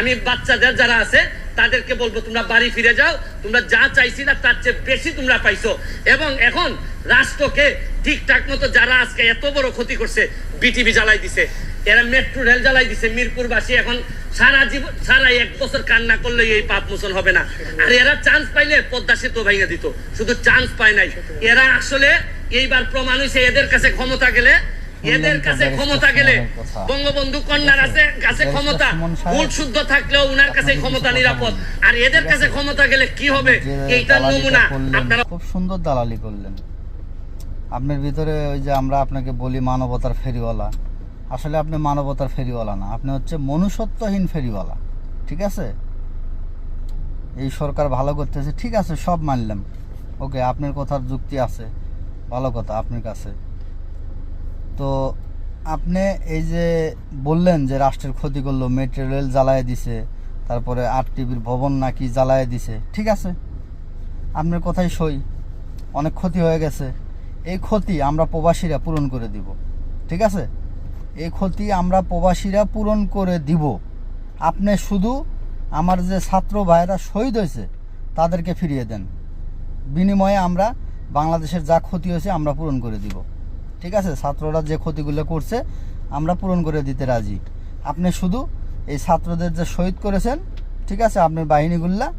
আমি বাচ্চাদের যারা আছে, তাদেরকে বলব, তোমরা বাড়ি ফিরে যাও, তোমরা যা চাইছি না, তার চেয়ে বেশি তোমরা পাইছো। এবং এখন রাষ্ট্রকে ঠিকঠাক মতো যারা আজকে এত বড় ক্ষতি করছে, বিটিভি জ্বালাই দিছে, এরা মেট্রো রেল জ্বালাই দিছে, মিরপুরবাসী এখন সারা জীবন, সারা এক বছর কান্না করলে এই পাপ মোচন হবে না। আর এরা চান্স পাইলে পদ্মা সেতু ভেঙে দিত, শুধু চান্স পায় নাই। এরা আসলে এইবার প্রমাণ হয়েছে এদের কাছে ক্ষমতা গেলে এদের কাছে ক্ষমতা গেলে বঙ্গবন্ধু কন্যার আছে। কাছে ক্ষমতা ভুল শুদ্ধ থাকলেও উনার কাছে ক্ষমতা নিরাপদ। আর এদের কাছে ক্ষমতা গেলে কি হবে? এইটার নমুনা। আপনারা খুব সুন্দর দালালি করলেন। আপনার ভিতরে ওই যে আমরা আপনাকে বলি মানবতার ফেরিওয়ালা। আসলে আপনি মানবতার ফেরিওয়ালা না আপনি হচ্ছে মনুষ্যত্বহীন ফেরিওয়ালা। ঠিক আছে? এই সরকার ভালো করতেছে। ঠিক আছে সব মানলাম। ওকে আপনার কথার যুক্তি আছে। ভালো কথা আপনার কাছে। তো আপনি এই যে বললেন যে রাষ্ট্রের ক্ষতি করল মেট্রো রেল জ্বালায় দিছে, তারপরে আর টিভির ভবন নাকি জ্বালায় দিছে, ঠিক আছে? আপনার কথাই সই। অনেক ক্ষতি হয়ে গেছে। এই ক্ষতি আমরা প্রবাসীরা পূরণ করে দিব, ঠিক আছে? এই ক্ষতি আমরা প্রবাসীরা পূরণ করে দিব। আপনি শুধু আমার যে ছাত্র ভাইয়েরা শহীদ হয়েছে, তাদেরকে ফিরিয়ে দেন। বিনিময়ে আমরা বাংলাদেশের যা ক্ষতি হয়েছে, আমরা পূরণ করে দিব। ঠিক আছে? ছাত্ররা যে ক্ষতিগুলো করছে, আমরা পূরণ করে দিতে রাজি। আপনি শুধু এই ছাত্রদের যে শহীদ করেছেন, ঠিক আছে? আপনার বাহিনীগুলা,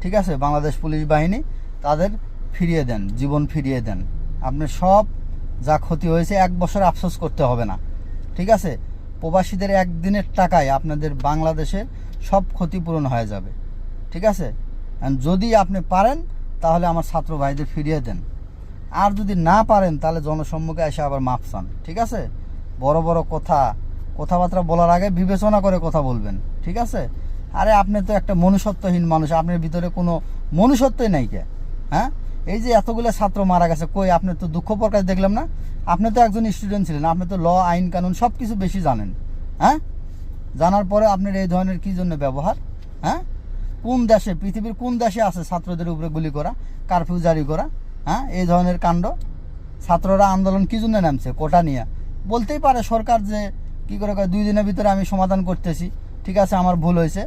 ঠিক আছে? বাংলাদেশ পুলিশ বাহিনী, তাদের ফিরিয়ে দেন, জীবন ফিরিয়ে দেন। আপনি সব যা ক্ষতি হয়েছে, এক বছর আফসোস করতে হবে না। ঠিক আছে? প্রবাসীদের একদিনের টাকায় আপনাদের বাংলাদেশের সব ক্ষতিপূরণ হয়ে যাবে। ঠিক আছে? যদি আপনি পারেন, তাহলে আমার ছাত্র ভাইদের ফিরিয়ে দেন। আর যদি না পারেন, তাহলে জনসম্মুখে এসে আবার মাপ চান, ঠিক আছে? বড় বড় কথা, কথাবার্তা বলার আগে বিবেচনা করে কথা বলবেন, ঠিক আছে? আরে, আপনি তো একটা মনুষ্যত্বহীন মানুষ, আপনার ভিতরে কোনো মনুষ্যত্বই নাই কে? হ্যাঁ? এই যে এতগুলো ছাত্র মারা গেছে, কই, আপনি তো দুঃখ প্রকাশ দেখলাম না? আপনি তো একজন স্টুডেন্ট ছিলেন, আপনি তো ল আইন, কানুন সব কিছু বেশি জানেন হ্যাঁ? জানার পরে আপনার এই ধরনের কি জন্য ব্যবহার হ্যাঁ? কোন দেশে, পৃথিবীর কোন দেশে আছে ছাত্রদের উপরে গুলি করা কারফিউ জারি করা? হ্যাঁ এই ধরনের কাণ্ড। ছাত্ররা আন্দোলন কি জন্য নামছে, কোটা নিয়ে? বলতেই পারে সরকার যে কি করে দুই দিনের ভিতরে আমি সমাধান করতেছি, ঠিক আছে, আমার ভুল হয়েছে।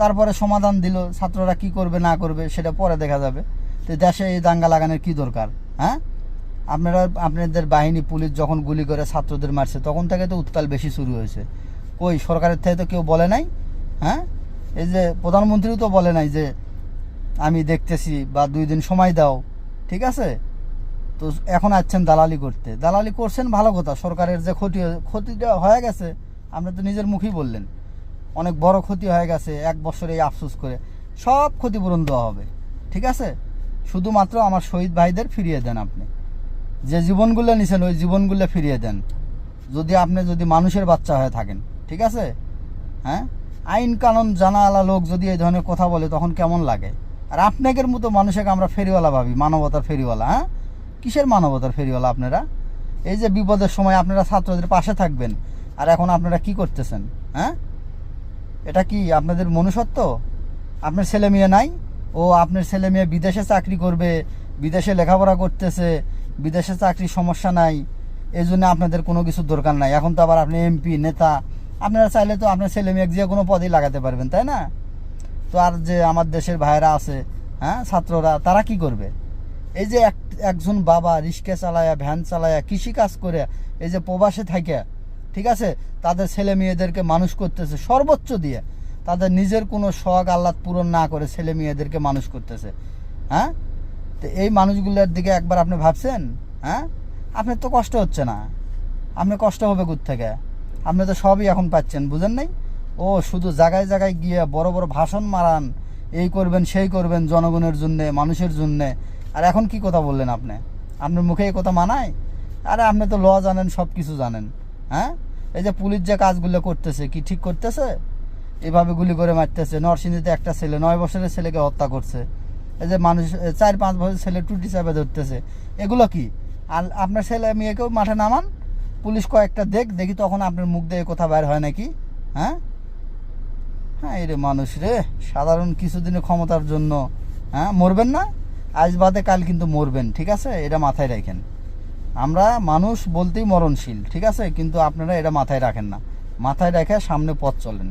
তারপরে সমাধান দিল, ছাত্ররা কি করবে, না করবে, সেটা পরে দেখা যাবে। তো দেশে এই দাঙ্গা লাগানোর কি দরকার হ্যাঁ? আপনারা, আপনাদের বাহিনী, পুলিশ যখন গুলি করে ছাত্রদের মারছে, তখন থেকে তো উত্তাল বেশি শুরু হয়েছে। কই, সরকারের থেকে তো কেউ বলে নাই হ্যাঁ? এই যে প্রধানমন্ত্রীও তো বলে নাই যে, আমি দেখতেছি বা দুই দিন সময় দাও ঠিক আছে? তো এখন আসছেন দালালি করতে। দালালি করছেন ভালো কথা, সরকারের যে ক্ষতি, ক্ষতিটা হয়ে গেছে, আপনি তো নিজের মুখেই বললেন। অনেক বড় ক্ষতি হয়ে গেছে, এক বছরে এই আফসোস করে। সব ক্ষতিপূরণ দেওয়া হবে, ঠিক আছে? শুধুমাত্র আমার শহীদ ভাইদের ফিরিয়ে দেন আপনি। যে জীবনগুলো নিছেন, ওই জীবনগুলো ফিরিয়ে দেন। যদি আপনি যদি মানুষের বাচ্চা হয়ে থাকেন, ঠিক আছে? হ্যাঁ? আইন কানুন জানালা লোক যদি এই ধরনের কথা বলে, তখন কেমন লাগে? আর আপনাদের মতো মানুষকে আমরা ফেরিওয়ালা ভাবি, মানবতার ফেরিওয়ালা হ্যাঁ? কিসের মানবতার ফেরিওয়ালা আপনারা? এই যে বিপদের সময় আপনারা ছাত্রদের পাশে থাকবেন, আর এখন আপনারা কি করতেছেন হ্যাঁ? এটা কি আপনাদের মনুষ্যত্ব? আপনার ছেলে মেয়ে নাই, ও আপনার ছেলে মেয়ে বিদেশে চাকরি করবে, বিদেশে লেখাপড়া করতেছে, বিদেশে চাকরির সমস্যা নাই এই জন্য আপনাদের কোনো কিছু দরকার নাই। এখন তো আবার আপনি এমপি, নেতা, আপনারা চাইলে তো আপনার ছেলে মেয়ে যে কোনো পদেই লাগাতে পারবেন, তাই না? তো আর যে আমার দেশের ভাইরা আছে হ্যাঁ ছাত্ররা, তারা কি করবে? এই যে এক একজন বাবা রিক্সা চালায়া, ভ্যান চালায়া, কৃষি কাজ করে, এই যে প্রবাসে থাকে, ঠিক আছে? তাদের ছেলে মেয়েদেরকে মানুষ করতেছে সর্বোচ্চ দিয়ে। তাদের নিজের কোনো শখ, আহ্লাদ পূরণ না করে ছেলে মেয়েদেরকে মানুষ করতেছে হ্যাঁ? তো এই মানুষগুলোর দিকে একবার আপনি ভাবছেন হ্যাঁ? আপনার তো কষ্ট হচ্ছে না। আপনার কষ্ট হবে কোথ থেকে আপনি তো সবই এখন পাচ্ছেন, বুঝেন নাই? ও, শুধু জায়গায় জায়গায় গিয়ে বড় বড় ভাষণ মারান, এই করবেন, সেই করবেন জনগণের জন্যে, মানুষের জন্যে। আর এখন কি কথা বললেন আপনি? আপনার মুখে এই কথা মানায়? আরে আপনি তো ল জানেন, সব কিছু জানেন হ্যাঁ? এই যে পুলিশ যে কাজগুলো করতেছে, কি ঠিক করতেছে? এভাবে গুলি করে মারতেছে। নরসিংদীতে একটা ছেলে, নয় বছরের ছেলেকে হত্যা করছে। এই যে মানুষ চার পাঁচ বছরের ছেলে টুটি চাপে ধরতেছে। এগুলো কি? আর আপনার ছেলে মেয়েকেও মাঠে নামান? পুলিশ কয়েকটা দেখ, দেখি তখন আপনার মুখ দিয়ে কথা বাইর হয় নাকি হ্যাঁ? হ্যাঁ এই রে মানুষ রে, সাধারণ কিছুদিনের ক্ষমতার জন্য হ্যাঁ মরবেন না। আজ বাদে কাল কিন্তু মরবেন, ঠিক আছে? এটা মাথায় রাখেন। আমরা মানুষ বলতেই মরণশীল, ঠিক আছে? কিন্তু আপনারা এটা মাথায় রাখেন না। মাথায় রেখে সামনে পথ চলেন।